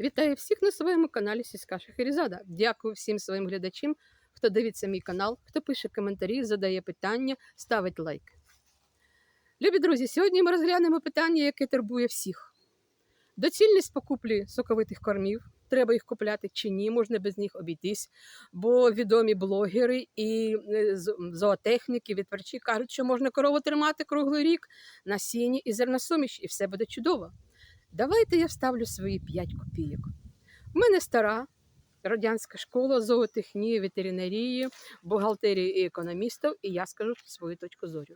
Вітаю всіх на своєму каналі Сільська Шахерізада. Дякую всім своїм глядачам, хто дивиться мій канал, хто пише коментарі, задає питання, ставить лайк. Любі друзі, сьогодні ми розглянемо питання, яке турбує всіх. Доцільність покуплі соковитих кормів. Треба їх купляти чи ні, можна без них обійтись. Бо відомі блогери і е, зоотехніки, відперчі кажуть, що можна корову тримати круглий рік на сіні і зерносуміш, і все буде чудово. Давайте я вставлю свої 5 копійок. У мене стара радянська школа зоотехнії, ветеринарії, бухгалтерії і економістів, і я скажу свою точку зору.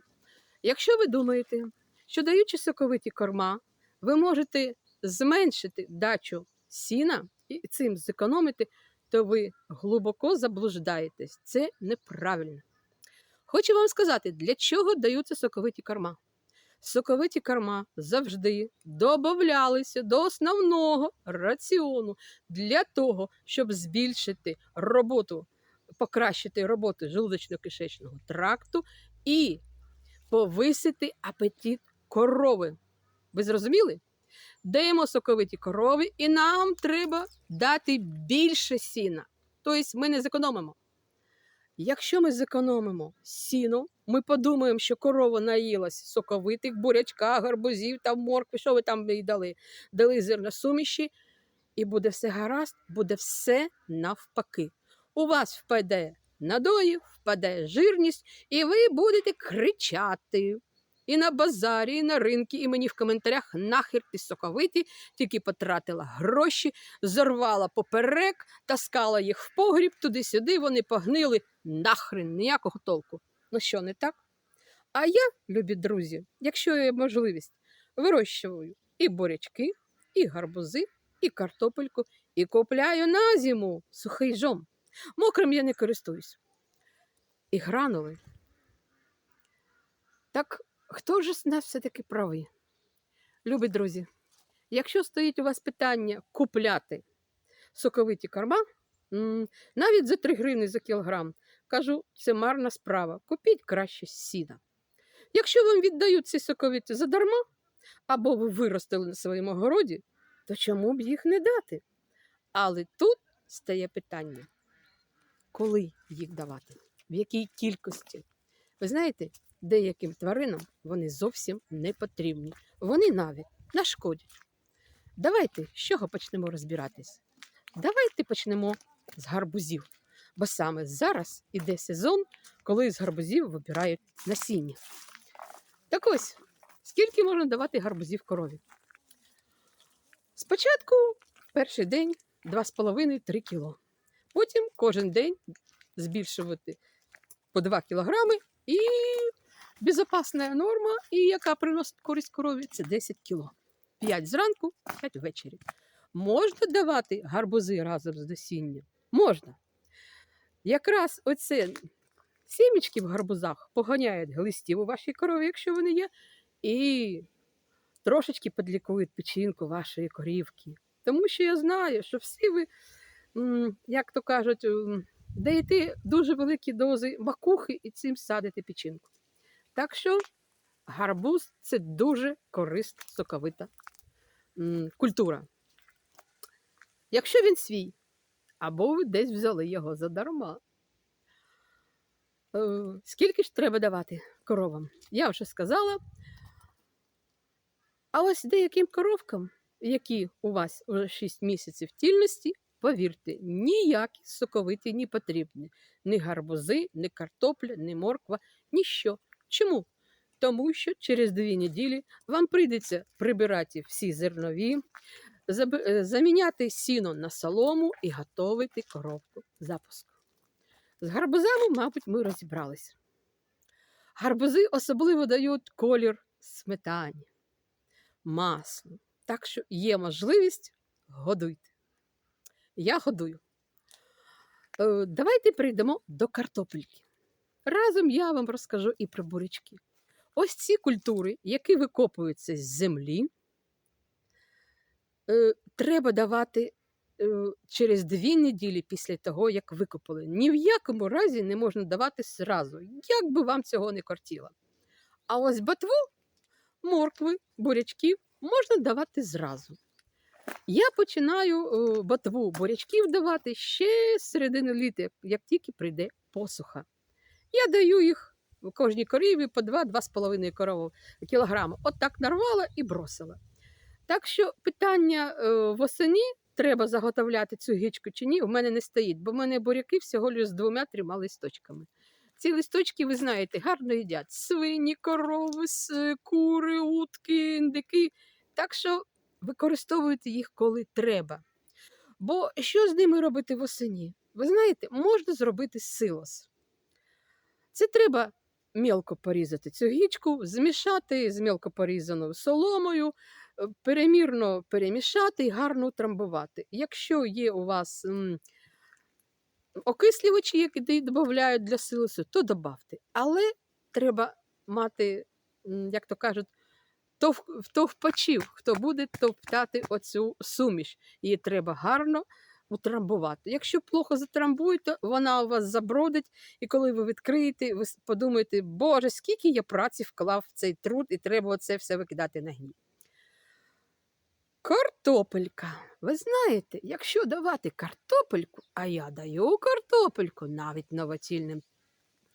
Якщо ви думаєте, що даючи соковиті корма, ви можете зменшити дачу сіна і цим зекономити, то ви глибоко заблуждаєтесь. Це неправильно. Хочу вам сказати, для чого даються соковиті корма. Соковиті корма завжди додавалися до основного раціону для того, щоб збільшити роботу, покращити роботу желудочно-кишечного тракту і повисити апетит корови. Ви зрозуміли? Даємо соковиті корови, і нам треба дати більше сіна. Тобто ми не зекономимо. Якщо ми зекономимо сіно, ми подумаємо, що корова наїлась соковитих бурячка, гарбузів та моркви, що ви там їй дали, дали зерносуміші, і буде все гаразд, буде все навпаки. У вас впаде надої, впаде жирність, і ви будете кричати. І на базарі, і на ринку, і мені в коментарях нахер ти соковиті, тільки потратила гроші, зорвала поперек, таскала їх в погріб, туди-сюди, вони погнили нахрен ніякого толку. Ну що, не так? А я, любі друзі, якщо є можливість, вирощую і бурячки, і гарбузи, і картопельку, і купляю на зиму сухий жом. Мокрим я не користуюсь. І гранули. Так хто ж з нас все-таки правий? Любі друзі, якщо стоїть у вас питання купляти соковиті корма, навіть за 3 гривні за кілограм, кажу, це марна справа. Купіть краще сіна. Якщо вам віддають ці соковиті задарма, або ви виростили на своєму городі, то чому б їх не дати? Але тут стає питання, коли їх давати, в якій кількості. Ви знаєте, деяким тваринам вони зовсім не потрібні. Вони навіть нашкодять. Давайте з чого почнемо розбиратись? Давайте почнемо з гарбузів. Бо саме зараз іде сезон, коли з гарбузів вибирають насіння. Так ось, скільки можна давати гарбузів корові? Спочатку перший день 2,5-3 кіло. Потім кожен день збільшувати по 2 кілограми і безпечна норма, і яка приносить користь корові, це 10 кіло. 5 зранку, 5 ввечері. Можна давати гарбузи разом з насінням? Можна. Якраз оце сімечки в гарбузах поганяють глистів у вашій корові, якщо вони є, і трошечки підлікують печінку вашої корівки. Тому що я знаю, що всі ви, як то кажуть, даєте дуже великі дози макухи і цим садите печінку. Так що гарбуз це дуже корисна соковита культура. Якщо він свій, або ви десь взяли його задарма. Е, Скільки ж треба давати коровам? Я вже сказала. А ось деяким коровкам, які у вас вже 6 місяців тільності, повірте, ніякі соковиті не потрібні. Ні гарбузи, ні картопля, ні морква, ніщо. Чому? Тому що через дві неділі вам прийдеться прибирати всі зернові, заміняти сіно на солому і готувати коробку запуску. З гарбузами, мабуть, ми розібралися. Гарбузи особливо дають колір сметані, маслу. Так що є можливість годуйте. Я годую. Е, Давайте перейдемо до картопельки. Разом я вам розкажу і про бурячки. Ось ці культури, які викопуються з землі, е, треба давати е, через дві неділі після того, як викопали. Ні в якому разі не можна давати зразу, як би вам цього не кортіло. А ось ботву, моркви, бурячків можна давати зразу. Я починаю е, ботву бурячків давати ще з середини літа, як- тільки прийде посуха. Я даю їх в кожній корові по 2-2,5 корову кілограми. От так нарвала і бросила. Так що питання е, восені, треба заготовляти цю гічку чи ні, в мене не стоїть, бо в мене буряки всього лише з двома-трьома листочками. Ці листочки, ви знаєте, гарно їдять свині, корови, кури, утки, індики. Так що використовуйте їх коли треба. Бо що з ними робити восені? Ви знаєте, можна зробити силос. Це треба мілко порізати цю гічку, змішати з мілко порізаною соломою, перемірно перемішати і гарно утрамбувати. Якщо є у вас окислювачі, які додають для силосу, то додавте. Але треба мати, як то кажуть, тов- товпачів, хто буде товптати оцю суміш. Її треба гарно утрамбувати. Якщо плохо затрамбуєте, вона у вас забродить, і коли ви відкриєте, ви подумаєте, Боже, скільки я праці вклав в цей труд, і треба це все викидати на гній. Картопелька. Ви знаєте, якщо давати картопельку, а я даю картопельку навіть новоцільним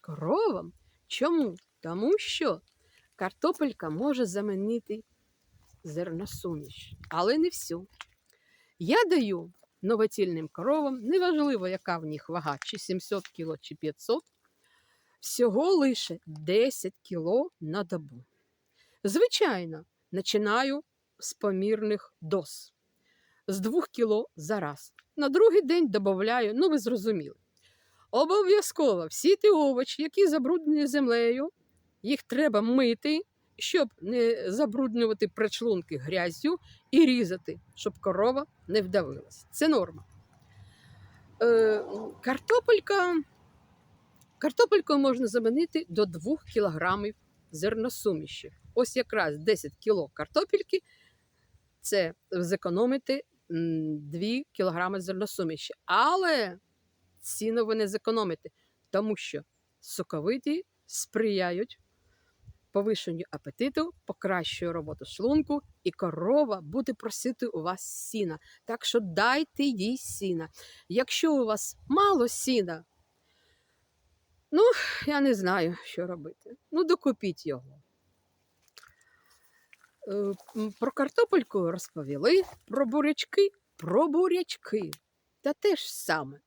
коровам. Чому? Тому що картопелька може замінити зерносуміш, але не всю. Я даю новоцільним коровам, неважливо, яка в них вага, чи 700 кг, чи 500, всього лише 10 кг на добу. Звичайно, починаю з помірних доз. З 2 кг за раз. На другий день додаю, ну ви зрозуміли. Обов'язково всі ті овочі, які забруднені землею, їх треба мити, щоб не забруднювати причлунки грязю і різати, щоб корова не вдавилась. Це норма. Е, картопелька, картопелькою можна замінити до 2 кг зерносуміші. Ось якраз 10 кг картопельки це зекономити 2 кг зерносуміші. Але ціну ви не зекономите, тому що соковиті сприяють повищенню апетиту, покращує роботу шлунку, і корова буде просити у вас сіна. Так що дайте їй сіна. Якщо у вас мало сіна, ну, я не знаю, що робити. Ну, докупіть його. Е, Про картопельку розповіли, про бурячки, про бурячки. Та те ж саме.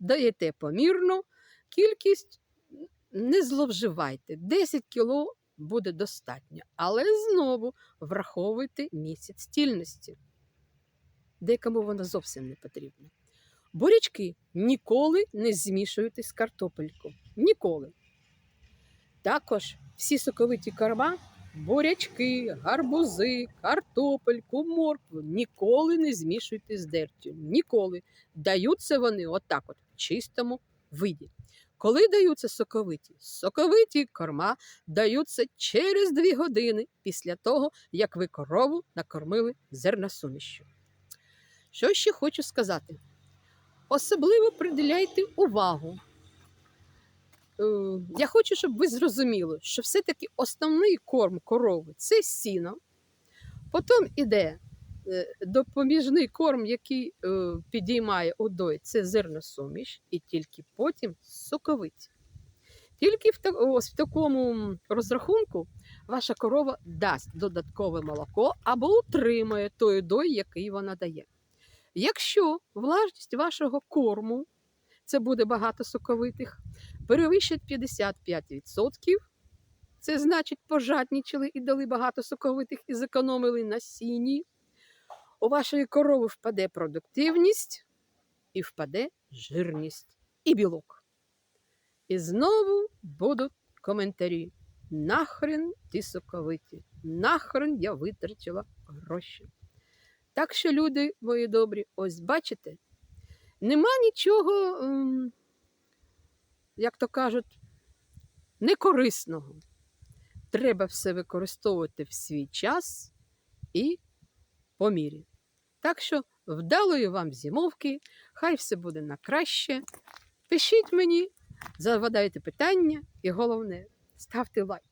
Даєте помірну кількість, не зловживайте. 10 кіло буде достатньо. Але знову враховуйте місяць стільності. Декому воно зовсім не потрібно. Бурячки ніколи не змішуйте з картопелькою. Ніколи. Також всі соковиті корма, бурячки, гарбузи, картопельку, моркву ніколи не змішуйте з дертю. Ніколи. Даються вони отак от в чистому виді. Коли даються соковиті? Соковиті корма даються через 2 години після того, як ви корову накормили зерносумішю. Що ще хочу сказати? Особливо приділяйте увагу. Е, Я хочу, щоб ви зрозуміли, що все-таки основний корм корови це сіно. Потім іде е, допоміжний корм, який е, підіймає удой, це зерносуміш, і тільки потім соковиті. Тільки в, ось в такому розрахунку ваша корова дасть додаткове молоко або утримає той дой, який вона дає. Якщо влажність вашого корму, це буде багато соковитих, перевищить 55%, це значить пожаднічили і дали багато соковитих і зекономили на сіні, у вашої корови впаде продуктивність і впаде жирність і білок. І знову будуть коментарі. Нахрен ти соковиті, нахрен я витратила гроші. Так що, люди мої добрі, ось бачите, нема нічого, ем, як то кажуть, некорисного. Треба все використовувати в свій час і по мірі. Так що вдалої вам зимовки, хай все буде на краще. Пишіть мені, задавайте питання і головне, ставте лайк.